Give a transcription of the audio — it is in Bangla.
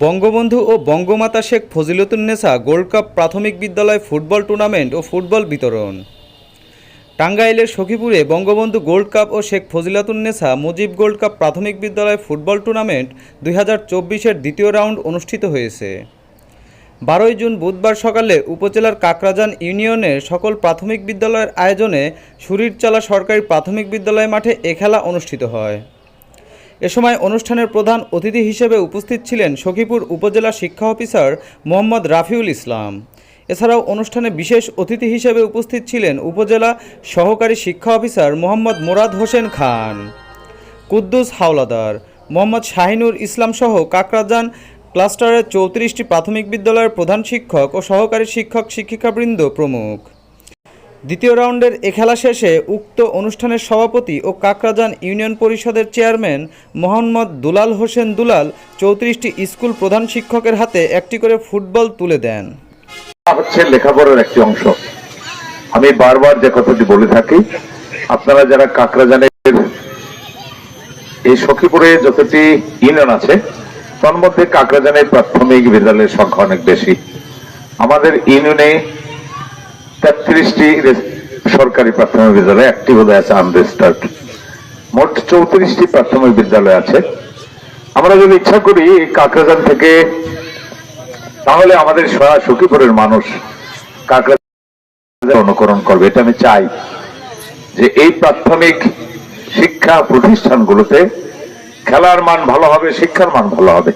বঙ্গবন্ধু ও বঙ্গমাতা শেখ ফজিলতুন্নেসা গোল্ড কাপ প্রাথমিক বিদ্যালয় ফুটবল টুর্নামেন্ট ও ফুটবল বিতরণ। টাঙ্গাইলের সখীপুরে বঙ্গবন্ধু গোল্ড কাপ ও শেখ ফজিলাতুন্নেসা মুজিব গোল্ড কাপ প্রাথমিক বিদ্যালয় ফুটবল টুর্নামেন্ট দুই হাজার দ্বিতীয় রাউন্ড অনুষ্ঠিত হয়েছে। বারোই জুন বুধবার সকালে উপজেলার কাকরাজান ইউনিয়নের সকল প্রাথমিক বিদ্যালয়ের আয়োজনে সুরিরচালা সরকারি প্রাথমিক বিদ্যালয় মাঠে এ খেলা অনুষ্ঠিত হয়। এ সময় অনুষ্ঠানের প্রধান অতিথি হিসেবে উপস্থিত ছিলেন সখীপুর উপজেলা শিক্ষা অফিসার মোহাম্মদ রাফিউল ইসলাম। এছাড়াও অনুষ্ঠানে বিশেষ অতিথি হিসেবে উপস্থিত ছিলেন উপজেলা সহকারী শিক্ষা অফিসার মোহাম্মদ মোরাদ হোসেন খান। কুদ্দুস হাওলাদার মোহাম্মদ শাহিনুর ইসলাম সহ কাকরাজান ক্লাস্টারের চৌত্রিশটি প্রাথমিক বিদ্যালয়ের প্রধান শিক্ষক ও সহকারী শিক্ষক শিক্ষিকাবৃন্দ প্রমুখ। দ্বিতীয় রাউন্ডের এ খেলা শেষে উক্ত অনুষ্ঠানের সভাপতি ও কাকরাজান ইউনিয়ন পরিষদের চেয়ারম্যান মোহাম্মদ দুলাল হোসেন দুলাল চৌত্রিশটি স্কুল প্রধান শিক্ষকের হাতে একটি করে ফুটবল তুলে দেন। হচ্ছে লেখাপড়ার একটি অংশ। আমি বারবার যে কথাটি বলে থাকি, আপনারা যারা কাকরাজানের এই সখীপুরে যতটি ইউনিয়ন আছে তার মধ্যে কাকরাজানের প্রাথমিক বিদ্যালয়ের সংখ্যা অনেক বেশি। আমাদের ইউনিয়নে তেত্রিশটি সরকারি প্রাথমিক বিদ্যালয় একটি বোধ আছে আনরেজিস্টার্ড মোট চৌত্রিশটি প্রাথমিক বিদ্যালয় আছে। আমরা যদি ইচ্ছা করি কাকরাজান থেকে, তাহলে আমাদের সারা সখীপুরের মানুষ কাকড়া অনুকরণ করবে। এটা আমি চাই যে এই প্রাথমিক শিক্ষা প্রতিষ্ঠানগুলোতে খেলার মান ভালো হবে, শিক্ষার মান ভালো হবে।